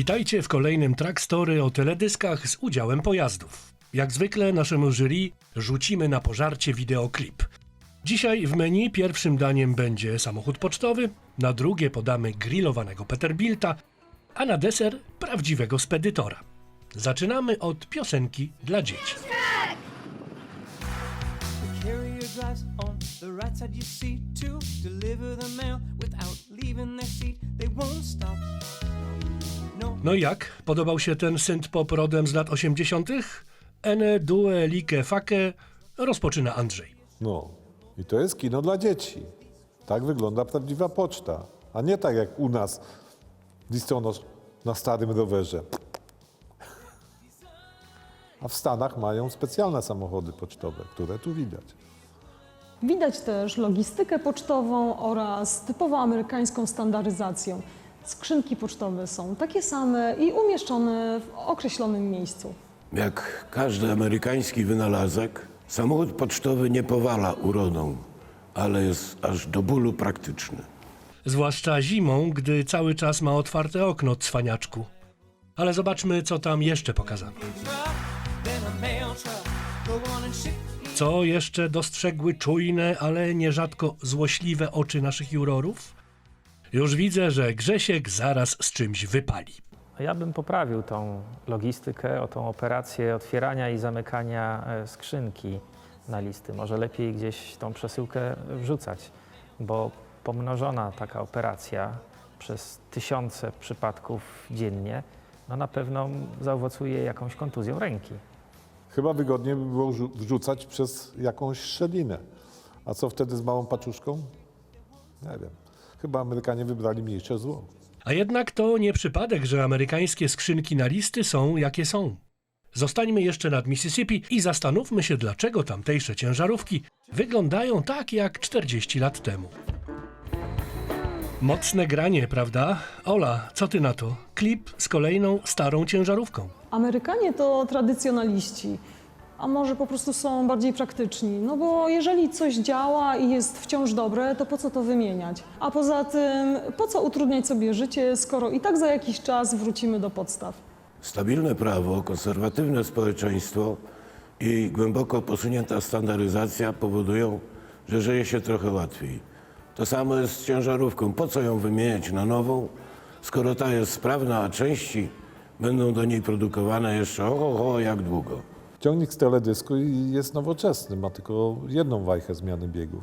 Witajcie w kolejnym Track Story o teledyskach z udziałem pojazdów. Jak zwykle naszemu jury rzucimy na pożarcie wideoklip. Dzisiaj w menu pierwszym daniem będzie samochód pocztowy, na drugie podamy grillowanego Peterbilta, a na deser prawdziwego spedytora. Zaczynamy od piosenki dla dzieci. The carrier drives on the right side you see to deliver the mail without leaving their seat. They won't stop. No, No i jak? Podobał się ten synth-pop rodem z lat 80.? Ene, due, like, fake. Rozpoczyna Andrzej. No, i to jest kino dla dzieci. Tak wygląda prawdziwa poczta, a nie tak jak u nas listonosz na starym rowerze. A w Stanach mają specjalne samochody pocztowe, które tu widać. Widać też logistykę pocztową oraz typowo amerykańską standaryzację. Skrzynki pocztowe są takie same i umieszczone w określonym miejscu. Jak każdy amerykański wynalazek, samochód pocztowy nie powala urodą, ale jest aż do bólu praktyczny. Zwłaszcza zimą, gdy cały czas ma otwarte okno, cwaniaczku. Ale zobaczmy, co tam jeszcze pokazano. Co jeszcze dostrzegły czujne, ale nierzadko złośliwe oczy naszych jurorów? Już widzę, że Grzesiek zaraz z czymś wypali. Ja bym poprawił tą logistykę, o tą operację otwierania i zamykania e, skrzynki na listy. Może lepiej gdzieś tą przesyłkę wrzucać, bo pomnożona taka operacja przez tysiące przypadków dziennie, no na pewno zaowocuje jakąś kontuzją ręki. Chyba wygodniej by było wrzu- wrzucać przez jakąś szczelinę. A co wtedy z małą paczuszką? Nie wiem. Chyba Amerykanie wybrali mniejsze zło. A jednak to nie przypadek, że amerykańskie skrzynki na listy są jakie są. Zostańmy jeszcze nad Mississippi i zastanówmy się, dlaczego tamtejsze ciężarówki wyglądają tak jak 40 lat temu. Mocne granie, prawda? Ola, co ty na to? Klip z kolejną starą ciężarówką. Amerykanie to tradycjonaliści, a może po prostu są bardziej praktyczni. No bo jeżeli coś działa i jest wciąż dobre, to po co to wymieniać? A poza tym, po co utrudniać sobie życie, skoro i tak za jakiś czas wrócimy do podstaw? Stabilne prawo, konserwatywne społeczeństwo i głęboko posunięta standaryzacja powodują, że żyje się trochę łatwiej. To samo jest z ciężarówką. Po co ją wymieniać na nową, skoro ta jest sprawna, a części będą do niej produkowane jeszcze oho, jak długo. Ciągnik z teledysku jest nowoczesny, ma tylko jedną wajchę zmiany biegów.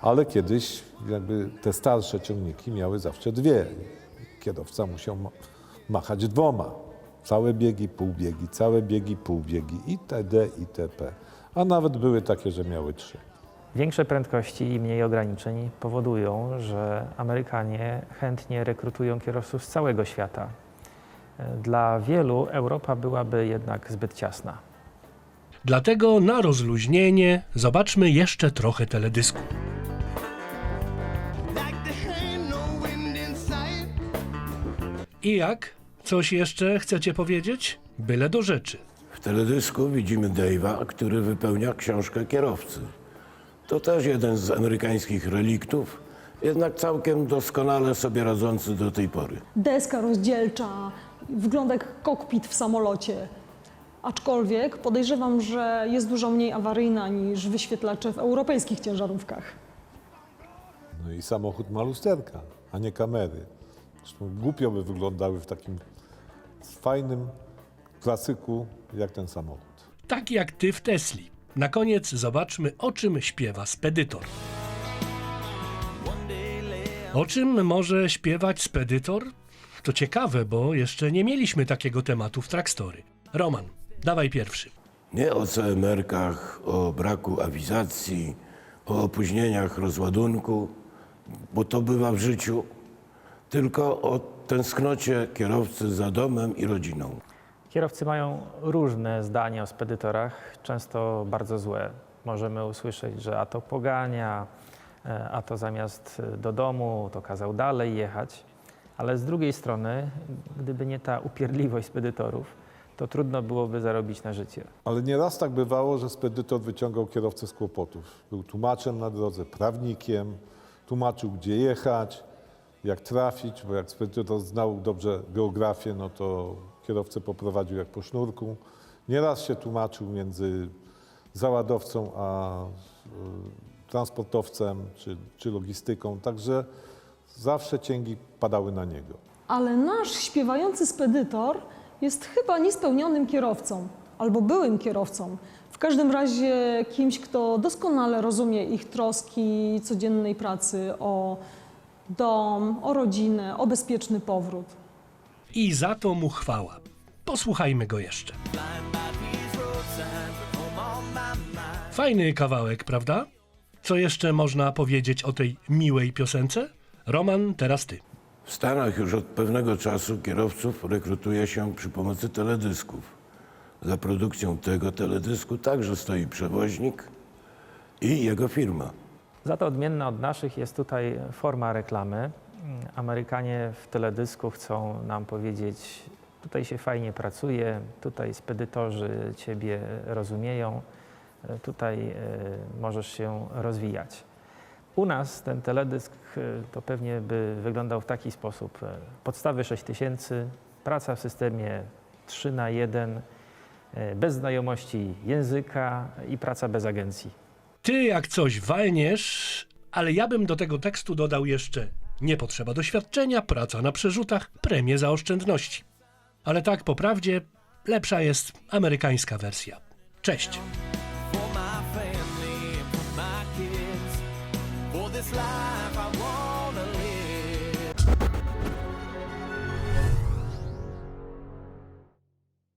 Ale kiedyś jakby te starsze ciągniki miały zawsze dwie. Kierowca musiał ma- machać dwoma. Całe biegi, półbiegi, całe biegi, półbiegi itd. itp. A nawet były takie, że miały trzy. Większe prędkości i mniej ograniczeń powodują, że Amerykanie chętnie rekrutują kierowców z całego świata. Dla wielu Europa byłaby jednak zbyt ciasna. Dlatego na rozluźnienie zobaczmy jeszcze trochę teledysku. I jak? Coś jeszcze chcecie powiedzieć? Byle do rzeczy. W teledysku widzimy Dave'a, który wypełnia książkę kierowcy. To też jeden z amerykańskich reliktów, jednak całkiem doskonale sobie radzący do tej pory. Deska rozdzielcza, wygląda jak kokpit w samolocie. Aczkolwiek podejrzewam, że jest dużo mniej awaryjna niż wyświetlacze w europejskich ciężarówkach. No i samochód ma lusterka, a nie kamery. Zresztą głupio by wyglądały w takim fajnym klasyku jak ten samochód. Tak jak ty w Tesli. Na koniec zobaczmy, o czym śpiewa spedytor. O czym może śpiewać spedytor? To ciekawe, bo jeszcze nie mieliśmy takiego tematu w Trackstory. Roman, dawaj pierwszy. Nie o CMR-kach, o braku awizacji, o opóźnieniach rozładunku, bo to bywa w życiu, tylko o tęsknocie kierowcy za domem i rodziną. Kierowcy mają różne zdania o spedytorach, często bardzo złe. Możemy usłyszeć, że a to pogania, e, a to zamiast do domu, to kazał dalej jechać. Ale z drugiej strony, gdyby nie ta upierdliwość spedytorów, to trudno byłoby zarobić na życie. Ale nieraz tak bywało, że spedytor wyciągał kierowcę z kłopotów. Był tłumaczem na drodze, prawnikiem, tłumaczył gdzie jechać, jak trafić, bo jak spedytor znał dobrze geografię, no to kierowcę poprowadził jak po sznurku. Nieraz się tłumaczył między załadowcą a y, transportowcem czy, czy logistyką, także zawsze cięgi padały na niego. Ale nasz śpiewający spedytor jest chyba niespełnionym kierowcą albo byłym kierowcą. W każdym razie kimś, kto doskonale rozumie ich troski codziennej pracy o dom, o rodzinę, o bezpieczny powrót. I za to mu chwała. Posłuchajmy go jeszcze. Fajny kawałek, prawda? Co jeszcze można powiedzieć o tej miłej piosence? Roman, teraz ty. W Stanach już od pewnego czasu kierowców rekrutuje się przy pomocy teledysków. Za produkcją tego teledysku także stoi przewoźnik i jego firma. Za to odmienna od naszych jest tutaj forma reklamy. Amerykanie w teledysku chcą nam powiedzieć, tutaj się fajnie pracuje, tutaj spedytorzy Ciebie rozumieją, tutaj e, możesz się rozwijać. U nas ten teledysk e, to pewnie by wyglądał w taki sposób. e, Podstawy 6000, praca w systemie 3 na 1, e, bez znajomości języka i praca bez agencji. Ty jak coś walniesz, ale ja bym do tego tekstu dodał jeszcze nie potrzeba doświadczenia, praca na przerzutach, premie za oszczędności. Ale tak po prawdzie, lepsza jest amerykańska wersja. Cześć!